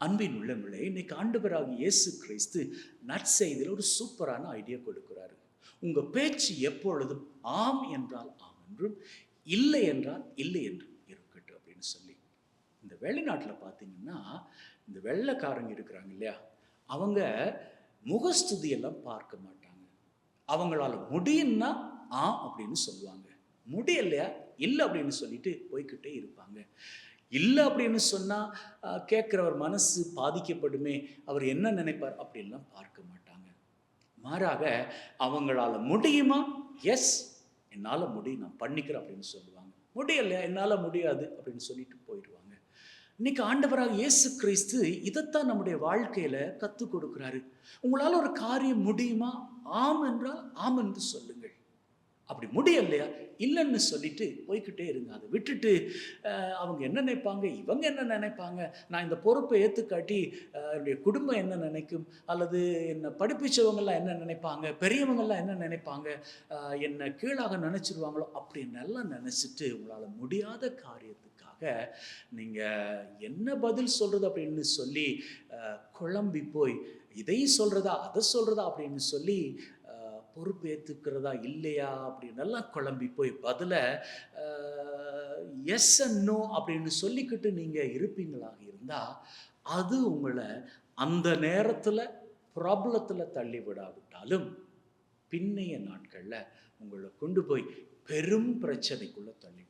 அன்பின் உள்ளங்களே இன்னைக்கு ஆண்டவராக இயேசு கிறிஸ்து நற்செய்தியில் ஒரு சூப்பரான ஐடியா கொடுக்கிறாரு. உங்கள் பேச்சு எப்பொழுதும் ஆம் என்றால் ஆம் என்றும் இல்லை என்றால் இல்லை என்றும் இருக்கட்டும் அப்படின்னு சொல்லி. இந்த வெளிநாட்டில் பார்த்தீங்கன்னா இந்த வெள்ளைக்காரங்க இருக்கிறாங்க இல்லையா? அவங்க முகஸ்துதி எல்லாம் பார்க்க மாட்டாங்க. அவங்களால முடியும்னா ஆ அப்படின்னு சொல்லுவாங்க. முடியலையா? இல்லை அப்படின்னு சொல்லிட்டு போய்க்கிட்டே இருப்பாங்க. இல்லை அப்படின்னு சொன்னால் கேட்குறவர் மனசு பாதிக்கப்படுமே அவர் என்ன நினைப்பார் அப்படின்லாம் பார்க்க மாட்டாங்க. மாறாக அவங்களால முடியுமா? எஸ் என்னால் முடியும் நான் பண்ணிக்கிறேன் அப்படின்னு சொல்லுவாங்க. முடியலையா? என்னால் முடியாது அப்படின்னு சொல்லிட்டு போயிடுவாங்க. இன்னைக்கு ஆண்டவராக இயேசு கிறிஸ்து இதைத்தான் நம்முடைய வாழ்க்கையில் கற்றுக் கொடுக்குறாரு. உங்களால் ஒரு காரியம் முடியுமா? ஆம் என்றால் ஆம் என்று சொல்லுங்கள். அப்படி முடியலையா? இல்லைன்னு சொல்லிட்டு போய்க்கிட்டே இருங்க. அதை விட்டுட்டு அவங்க என்ன நினைப்பாங்க? இவங்க என்ன நினைப்பாங்க? நான் இந்த பொறுப்பை ஏற்றுக்காட்டி என்னுடைய குடும்பம் என்ன நினைக்கும்? அல்லது என்னை படிப்பிச்சவங்கெல்லாம் என்ன நினைப்பாங்க? பெரியவங்கெல்லாம் என்ன நினைப்பாங்க? என்னை கீழாக நினச்சிருவாங்களோ? அப்படின்னு எல்லாம் நினச்சிட்டு உங்களால் முடியாத காரியத்துக்காக நீங்கள் என்ன பதில் சொல்கிறது அப்படின்னு சொல்லி குழம்பி போய் இதை சொல்கிறதா அதை சொல்கிறதா அப்படின்னு சொல்லி பொறுப்பேற்றுக்கிறதா இல்லையா அப்படின்னு எல்லாம் குழம்பி போய் பதில எஸ் அண்ட் நோ அப்படின்னு சொல்லிக்கிட்டு நீங்கள் இருப்பீங்களாக இருந்தால் அது உங்களை அந்த நேரத்தில் ப்ராப்ளத்தில் தள்ளி விடாவிட்டாலும் பின்னைய நாட்களில் உங்களை கொண்டு போய் பெரும் பிரச்சனைக்குள்ளே தள்ளிவிடும்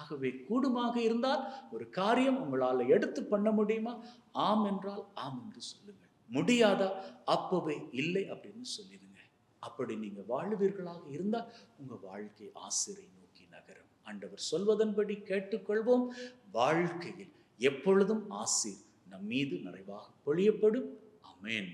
ஆகவே கூடுமாக இருந்தால் ஒரு காரியம் உங்களால் எடுத்து பண்ண முடியுமா? ஆம் என்றால் ஆம் என்று சொல்லுங்கள். முடியாதா? அப்போவே இல்லை அப்படின்னு சொல்லிடுங்க அப்படி நீங்கள் வாழ்வீர்களாக இருந்தால் உங்கள் வாழ்க்கை ஆசிரியை நோக்கி நகரும். ஆண்டவர் சொல்வதன்படி கேட்டுக்கொள்வோம். வாழ்க்கையில் எப்பொழுதும் ஆசிர் நம் மீது நிறைவாக பொழியப்படும். அமேன்